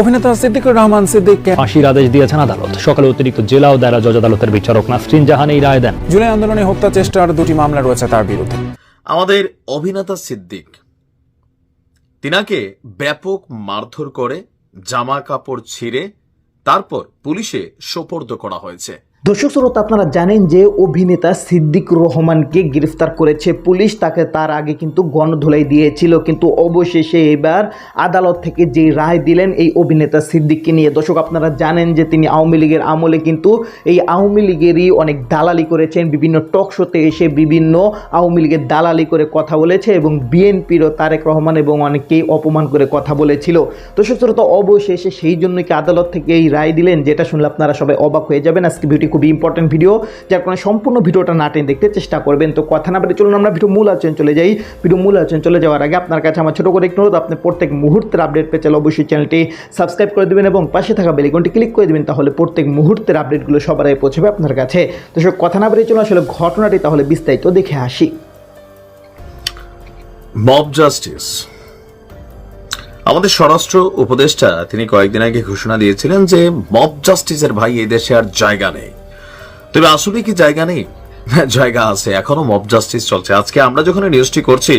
অভিনেতা সিদ্দিকুর রহমান সিদ্দিককে ফাঁসির আদেশ দিয়েছেন আদালত। সকালে অতিরিক্ত জেলা ও দায়রা জজ আদালতের বিচারক নাসরিন জাহান এই রায় দেন। জুলাই আন্দোলনে হত্যা চেষ্টার দুটি মামলা রয়েছে তার বিরুদ্ধে। আমাদের অভিনেতা সিদ্দিক তিনাকে ব্যাপক মারধর করে জামা কাপড় ছিঁড়ে তারপর পুলিশে সোপর্দ করা হয়েছে। দর্শক শ্রোতা, আপনারা জানেন যে অভিনেতা সিদ্দিক রহমানকে গ্রেফতার করেছে পুলিশ। তাকে তার আগে কিন্তু গণধুলাই দিয়েছিল। কিন্তু অবশেষে এবার আদালত থেকে যে রায় দিলেন এই অভিনেতা সিদ্দিককে নিয়ে। দর্শক, আপনারা জানেন যে তিনি আওয়ামী লীগের আমলে কিন্তু এই আওয়ামী লীগেরই অনেক দালালি করেছেন। বিভিন্ন টক শোতে এসে বিভিন্ন আওয়ামী লীগের দালালি করে কথা বলেছে এবং বিএনপিরও তারেক রহমান এবং অনেককেই অপমান করে কথা বলেছিল। দর্শক শ্রোতা, অবশেষে সেই জন্য কি আদালত থেকে এই রায় দিলেন, যেটা শুনলে আপনারা সবাই অবাক হয়ে যাবেন। আজকে ভিডিও খুবই ইম্পর্টেন্ট ভিডিও যার কারণে সম্পূর্ণ ভিডিওটা না টেনে দেখতে চেষ্টা করবেন। তো কথা না বলে চলুন, আমরা ভিডিও মূল আলোচনা চলে যাই। ভিডিও মূল আলোচনা চলে যাওয়ার আগে আপনার কাছে আমার ছোট করে একটু অনুরোধ, আপনি প্রত্যেক মুহূর্তের আপডেট পেয়ে চলে অবশ্যই চ্যানেলটি সাবস্ক্রাইব করে দেবেন এবং পাশে থাকা বেলিকনটি ক্লিক করে দেবেন, তাহলে প্রত্যেক মুহূর্তের আপডেটগুলো সবার আগে পৌঁছবে আপনার কাছে। তো সব কথা না বলে চলুন, আসলে ঘটনাটি তাহলে বিস্তারিত দেখে আসি। মব জাস্টিস আমাদের স্বরাষ্ট্র উপদেষ্টা তিনি কয়েকদিন আগে ঘোষণা দিয়েছিলেন যে মব জাস্টিসের ভাই এই দেশে আর জায়গা নেই। তবে আসলে কি জায়গা নেই? হ্যাঁ, জায়গা আছে এখনও মব জাস্টিস চলছে। আজকে আমরা যখন নিউজটি করছি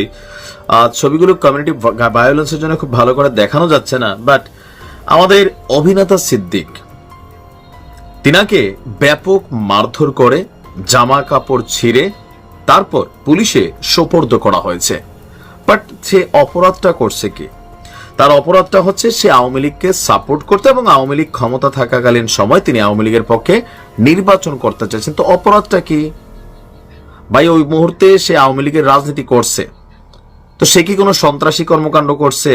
ছবিগুলো কমিউনিটি ভায়োলেন্সের জন্য খুব ভালো করে দেখানো যাচ্ছে না বাট আমাদের অভিনেতা সিদ্দিক তিনাকে ব্যাপক মারধর করে জামা কাপড় ছিঁড়ে তারপর পুলিশে সোপর্দ করা হয়েছে। বাট সে অপরাধটা করছে কি? তার অপরাধটা হচ্ছে সে আওয়ামী লীগকে সাপোর্ট করতে এবং আওয়ামী লীগ ক্ষমতা থাকাকালীন সময় তিনি আওয়ামী লীগের পক্ষে নির্বাচন করতে চাইছেন। তো অপরাধটা কি? ভাই, ওই মুহূর্তে সে আওয়ামী লীগের রাজনীতি করছে। তো সে কি কোনো সন্ত্রাসী কর্মকাণ্ড করছে?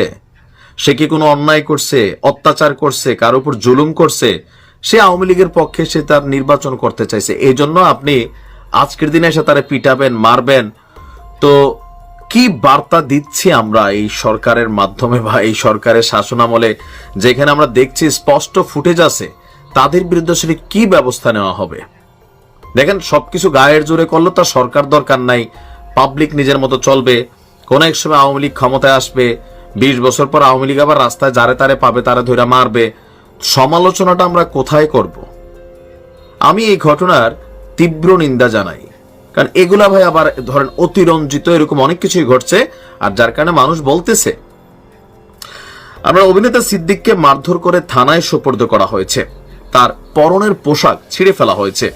সে কি কোনো অন্যায় করছে? অত্যাচার করছে? কার উপর জুলুম করছে? সে আওয়ামী লীগের পক্ষে সে তার নির্বাচন করতে চাইছে। এই জন্য আপনি আজকের দিনে এসে তারা পিটাবেন, মারবেন। তো কি বার্তা দিচ্ছি আমরা এই সরকারের মাধ্যমে বা এই সরকারের শাসনামলে? যেখানে আমরা দেখছি স্পষ্ট ফুটেজ আছে, তাদের বিরুদ্ধে সেটি কি ব্যবস্থা নেওয়া হবে? দেখেন, সবকিছু গায়ের জোরে করলে তার সরকার দরকার নাই। পাবলিক নিজের মতো চলবে। কোন এক সময় আওয়ামী লীগ ক্ষমতায় আসবে। বিশ বছর পর আওয়ামী লীগ আবার রাস্তায় যারে তারে পাবে, তারা ধরে মারবে। সমালোচনাটা আমরা কোথায় করব? আমি এই ঘটনার তীব্র নিন্দা জানাই। কারণ এগুলা ভাই আবার ধরেন অতিরঞ্জিত, এরকম অনেক কিছুই ঘটছে, আর যার কারণে মানুষ বলতেছে। আমরা অভিনেতা সিদ্দিককে মারধর করে থানায় সোপর্দ করা হয়েছে। তার পরনের পোশাক ছিঁড়ে ফেলা হয়েছে।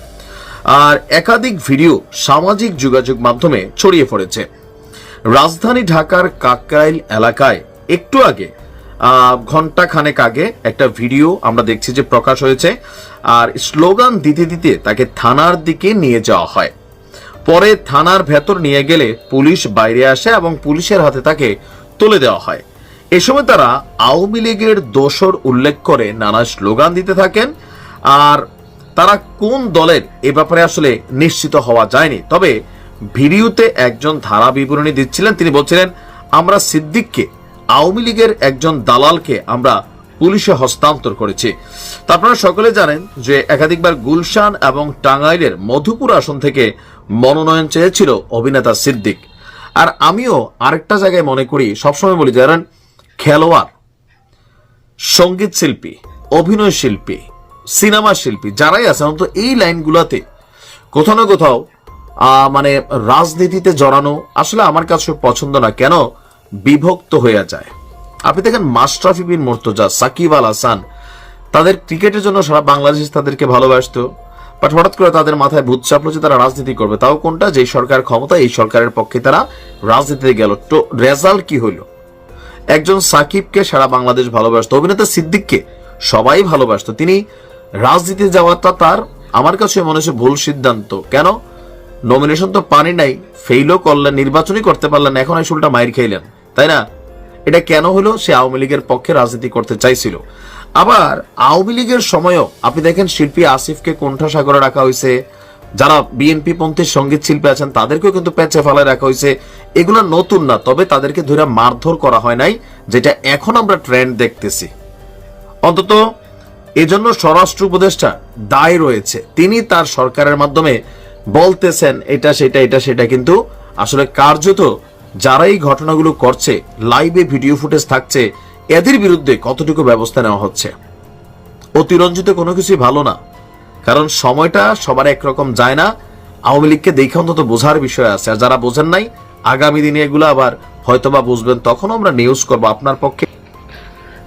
আর একাধিক ভিডিও সামাজিক যোগাযোগ মাধ্যমে ছড়িয়ে পড়েছে। রাজধানী ঢাকার কাকরাইল এলাকায় একটু আগে ঘণ্টা খানেক আগে একটা ভিডিও আমরা দেখছি যে প্রকাশ হয়েছে। আর স্লোগান দিতে দিতে তাকে থানার দিকে নিয়ে যাওয়া হয়। পরে থানার ভেতর নিয়ে গেলে পুলিশ বাইরে আসে এবং পুলিশের হাতে তাকে তুলে দেওয়া হয়। এ সময় তারা আওয়ামী লীগের দোষর উল্লেখ করে নানা স্লোগান দিতে থাকেন। আর তারা কোন দলের এ ব্যাপারে আসলে নিশ্চিত হওয়া যায়নি। তবে ভিডিওতে একজন ধারা বিবরণী দিচ্ছিলেন। তিনি বলছিলেন, আমরা সিদ্দিককে, আওয়ামী লীগের একজন দালালকে আমরা পুলিশে হস্তান্তর করেছি। আপনারা সকলে জানেন যে একাধিকবার গুলশান এবং টাঙ্গাইলের মধুপুর আসন থেকে মনোনয়ন চেয়েছিল অভিনেতা সিদ্দিক। আর আমিও আরেকটা জায়গায় মনে করি, সবসময় বলি, জানেন, খেলোয়াড়, সংগীত শিল্পী, অভিনয় শিল্পী, সিনেমা শিল্পী, যারাই আছে, অন্তত এই লাইনগুলোতে কোথাও না কোথাও মানে রাজনীতিতে জড়ানো আসলে আমার কাছে পছন্দ না। কেন? বিভক্ত হয়ে যায়। আপনি দেখেন, মাশরাফি বিন মুর্তজা, সাকিব আল হাসান, তাদের ক্রিকেটের জন্য সারা বাংলাদেশ তাদেরকে ভালোবাসতো। বাট হঠাৎ করে তাদের মাথায় ভূত চাপলো যে তারা রাজনীতি করবে। তাও কোনটা? যে সরকার ক্ষমতা, এই সরকারের পক্ষে তারা রাজনীতিতে গেল। তো রেজাল্ট কি হইল? একজন সাকিবকে সারা বাংলাদেশ ভালোবাসতো, অভিনেতা সিদ্দিককে সবাই ভালোবাসতো। তিনি রাজনীতিতে যাওয়াটা তার, আমার কাছে মনে হচ্ছে ভুল সিদ্ধান্ত। কেন? নমিনেশন তো পানি নাই ফেইলও করলেন, নির্বাচনই করতে পারলেন এখন এসে উল্টা মাইর খাইলেন। তাই না? এটা কেন হলো? সে আওয়ামী লীগের পক্ষে রাজনীতি করতে চাইছিল। আবার আওয়ামী লীগের সময়ও, আপনি দেখেন শিল্পী আসিফকে কোণঠা সাগরে রাখা হয়েছে, যারা বিএনপি পন্থীর সংগীত শিল্পী আছেন, তাদেরকেও কিন্তু পেঁচে ফেলায় রাখা হয়েছে। এগুলো নতুন না, তবে তাদেরকে ধরে মারধর করা হয় নাই, যেটা এখন আমরা ট্রেন্ড দেখতেছি। অন্তত এজন্য স্বরাষ্ট্র উপদেষ্টা দায় রয়েছে। তিনি তার সরকারের মাধ্যমে বলতেছেন, এটা সেটা এটা সেটা, কিন্তু আসলে কার্যত যারা এই ঘটনাগুলো করছে লাইভে ভিডিও ফুটেজ থাকছে, এদের বিরুদ্ধে কতটুকু ব্যবস্থা নেওয়া হচ্ছে? অতিরঞ্জিত কোনো কিছুই ভালো না। কারণ সময়টা সবার একরকম যায় না। আওয়ামী লীগকে দেখে অন্তত বোঝার বিষয় আছে। আর যারা বোঝেন নাই, আগামী দিনে এগুলো আবার হয়তোবা বুঝবেন তখন আমরা নিউজ করব। আপনার পক্ষে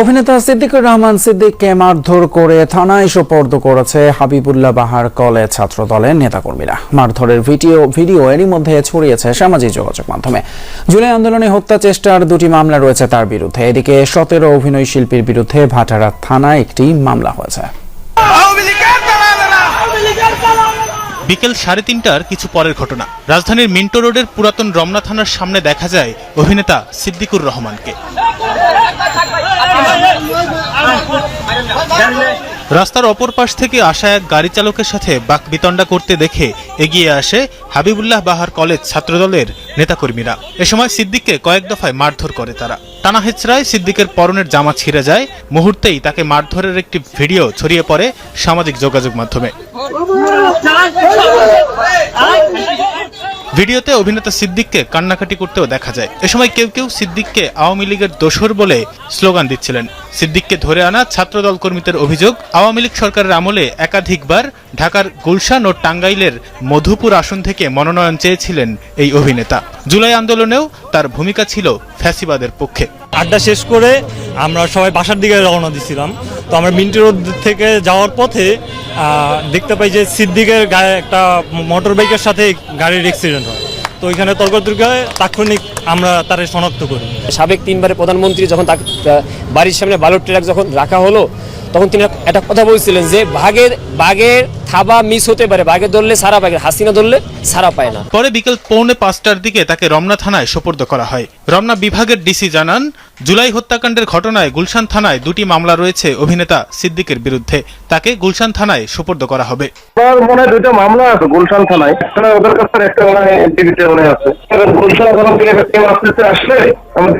অভিনেতা সিদ্দিকুর রহমান সিদ্দিককে মারধর করে থানায় সোপর্দ করেছে হাবিবুল্লাহ বাহার কলেজ ছাত্র দলের নেতাকর্মীরা। মারধরের ভিডিও ভিডিও এরই মধ্যে ছড়িয়েছে সামাজিক যোগাযোগ মাধ্যমে। জুলাই আন্দোলনে হত্যা চেষ্টার দুটি মামলা রয়েছে তার বিরুদ্ধে। এদিকে সতেরো অভিনয় শিল্পীর বিরুদ্ধে ভাটারা থানায় একটি মামলা হয়েছে। বিকেল সাড়ে তিনটার কিছু পরের ঘটনা। রাজধানীর মিন্টো রোডের পুরাতন রমনা থানার সামনে দেখা যায় অভিনেতা সিদ্দিকুর রহমানকে। রাস্তার অপর পাশ থেকে আসা এক গাড়ি চালকের সাথে বাক বিতণ্ডা করতে দেখে এগিয়ে আসে হাবিবুল্লাহ বাহার কলেজ ছাত্রদলের নেতাকর্মীরা। এ সময় সিদ্দিককে কয়েক দফায় মারধর করে তারা। টানা হেচড়ায় সিদ্দিকের পরনের জামা ছিঁড়ে যায়। মুহূর্তেই তাকে মারধরের একটি ভিডিও ছড়িয়ে পড়ে সামাজিক যোগাযোগ মাধ্যমে। ভিডিওতে অভিনেতা সিদ্দিককে কান্নাকাটি করতেও দেখা যায়। এ সময় কেউ কেউ সিদ্দিককে আওয়ামী লীগের দোসর বলে স্লোগান দিচ্ছিলেন। সিদ্দিককে ধরে আনা ছাত্রদল কর্মীদের অভিযোগ, আওয়ামী লীগ সরকারের আমলে একাধিকবার ঢাকার গুলশান ও টাঙ্গাইলের মধুপুর আসন থেকে মনোনয়ন চেয়েছিলেন এই অভিনেতা। জুলাই আন্দোলনেও তার ভূমিকা ছিল ফ্যাসিবাদের পক্ষে। আড্ডা শেষ করে আমরা সবাই বাসার দিকে রওনা দিছিলাম। তো আমরা মিন্টি রোড থেকে যাওয়ার পথে দেখতে পাই যে সিদ্দিকের গায়ে একটা মোটর বাইকের সাথে গাড়ির অ্যাক্সিডেন্ট হয়। তো ওইখানে তর্কতর্ক হয় তাৎক্ষণিক আমরা তারে শনাক্ত করি। সাবেক তিনবারে প্রধানমন্ত্রী যখন বাড়ির সামনে বালট ট্রাক যখন রাখা হলো তখন তিনি একটা কথা বলছিলেন যে বাঘের বাঘের থাবা মিস হতে পারে বাঘে ধরলে সারা বাঘের হাসিনা ধরলে সারা পায় না। পরে বিকেল পৌনে পাঁচটার দিকে তাকে রমনা থানায় সোপর্দ করা হয়। রমনা বিভাগের ডিসি জানান জুলাই হত্যাকাণ্ডের ঘটনায় গুলশান থানায় দুটি মামলা রয়েছে অভিনেতা সিদ্দিকের বিরুদ্ধে। তাকে গুলশান থানায় সোপর্দ করা হবে। মনে হয় দুইটা মামলা আছে গুলশান থানায়। ওদের কাছে একটা মনে হয় আছে। গুলশান থানা থেকে আসলে আমাদের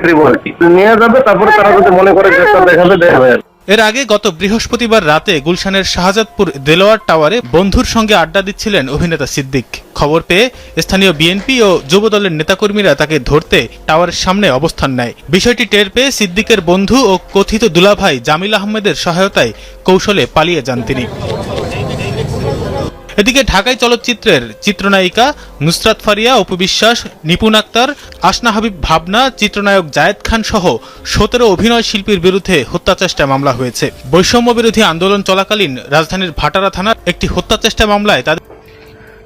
নিয়ে যাবে তারপরে তারা যদি মনে করে দেখাবে দেখাবে। এর আগে গত বৃহস্পতিবার রাতে গুলশানের শাহজাদপুর দেলোয়ার টাওয়ারে বন্ধুর সঙ্গে আড্ডা দিচ্ছিলেন অভিনেতা সিদ্দিক। খবর পেয়ে স্থানীয় বিএনপি ও যুবদলের নেতাকর্মীরা তাকে ধরতে টাওয়ারের সামনে অবস্থান নেয়। বিষয়টি টের পেয়ে সিদ্দিকের বন্ধু ও কথিত দুলাভাই জামিল আহমেদের সহায়তায় কৌশলে পালিয়ে যান তিনি। এদিকে ঢাকাই চলচ্চিত্রের চিত্রনায়িকা নুসরাত ফারিয়া, অপু বিশ্বাস, নিপুণ আক্তার, আসনা হাবিব ভাবনা, চিত্রনায়ক জায়েদ খান সহ সতেরো অভিনয় শিল্পীর বিরুদ্ধে হত্যা চেষ্টা মামলা হয়েছে। বৈষম্য বিরোধী আন্দোলন চলাকালীন রাজধানীর ভাটারা থানার একটি হত্যা চেষ্টা মামলায় তাদের